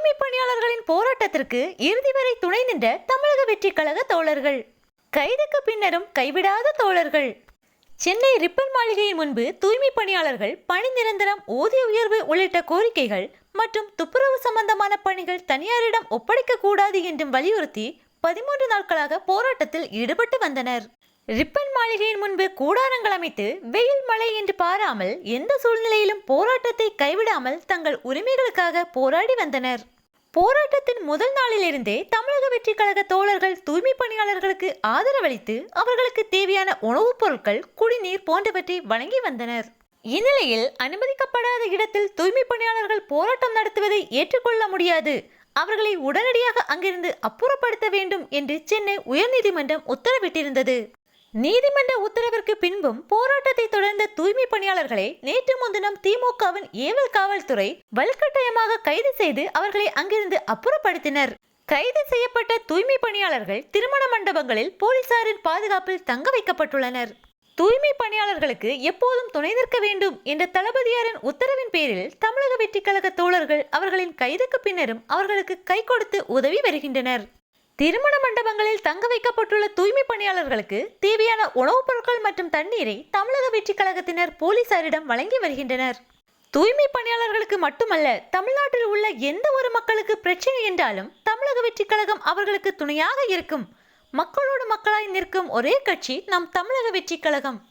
தூய்மை பணியாளர்களின் போராட்டத்திற்கு இறுதி வரை துணை நின்ற தமிழக வெற்றி கழக தோழர்கள். கைதுக்கு பின்னரும் கைவிடாத தோழர்கள். சென்னை ரிப்பன் மாளிகையின் முன்பு தூய்மை பணியாளர்கள் பணி நிரந்தரம் ஊதிய உயர்வு உள்ளிட்ட கோரிக்கைகள் மற்றும் துப்புரவு சம்பந்தமான பணிகள் தனியாரிடம் ஒப்படைக்க கூடாது என்றும் வலியுறுத்தி பதிமூன்று நாட்களாக போராட்டத்தில் ஈடுபட்டு வந்தனர். ரிப்பன் மாளிகையின் முன்பு கூடாரங்கள் அமைத்து வெயில் மழை என்று பாராமல் எந்த சூழ்நிலையிலும் போராட்டத்தை கைவிடாமல் தங்கள் உரிமைகளுக்காக போராடி வந்தனர். போராட்டத்தின் முதல் நாளிலிருந்தே தமிழக வெற்றி கழக தோழர்கள் தூய்மை பணியாளர்களுக்கு ஆதரவளித்து அவர்களுக்கு தேவையான உணவுப் பொருட்கள் குடிநீர் போன்றவற்றை வழங்கி வந்தனர். இந்நிலையில் அனுமதிக்கப்படாத இடத்தில் தூய்மை பணியாளர்கள் போராட்டம் நடத்துவதை ஏற்றுக்கொள்ள முடியாது. அவர்களை உடனடியாக அங்கிருந்து அப்புறப்படுத்த வேண்டும் என்று சென்னை உயர்நீதிமன்றம் உத்தரவிட்டிருந்தது. நீதிமன்ற உத்தரவிற்கு பின்பும் போராட்டத்தை தொடர்ந்த தூய்மை பணியாளர்களை நேற்று முன்தினம் திமுகவின் ஏவல் காவல்துறை வலுக்கட்டாயமாக கைது செய்து அவர்களை அங்கிருந்து அப்புறப்படுத்தினர். கைது செய்யப்பட்ட தூய்மை பணியாளர்கள் திருமண மண்டபங்களில் போலீசாரின் பாதுகாப்பில் தங்க வைக்கப்பட்டுள்ளனர். தூய்மை பணியாளர்களுக்கு எப்போதும் துணை நிற்க வேண்டும் என்ற தளபதியாரின் உத்தரவின் பேரில் தமிழக வெற்றி கழக தோழர்கள் அவர்களின் கைதுக்கு பின்னரும் அவர்களுக்கு கை கொடுத்து உதவி வருகின்றனர். திருமண மண்டபங்களில் தங்க வைக்கப்பட்டுள்ள தூய்மை பணியாளர்களுக்கு தேவையான உணவுப் பொருட்கள் மற்றும் தண்ணீரை தமிழக வெற்றி கழகத்தினர் போலீசாரிடம் வழங்கி வருகின்றனர். தூய்மை பணியாளர்களுக்கு மட்டுமல்ல தமிழ்நாட்டில் உள்ள எந்த ஒரு மக்களுக்கு பிரச்சனை என்றாலும் தமிழக வெற்றி கழகம் அவர்களுக்கு துணையாக இருக்கும். மக்களோடு மக்களாய் நிற்கும் ஒரே கட்சி நம் தமிழக வெற்றி கழகம்.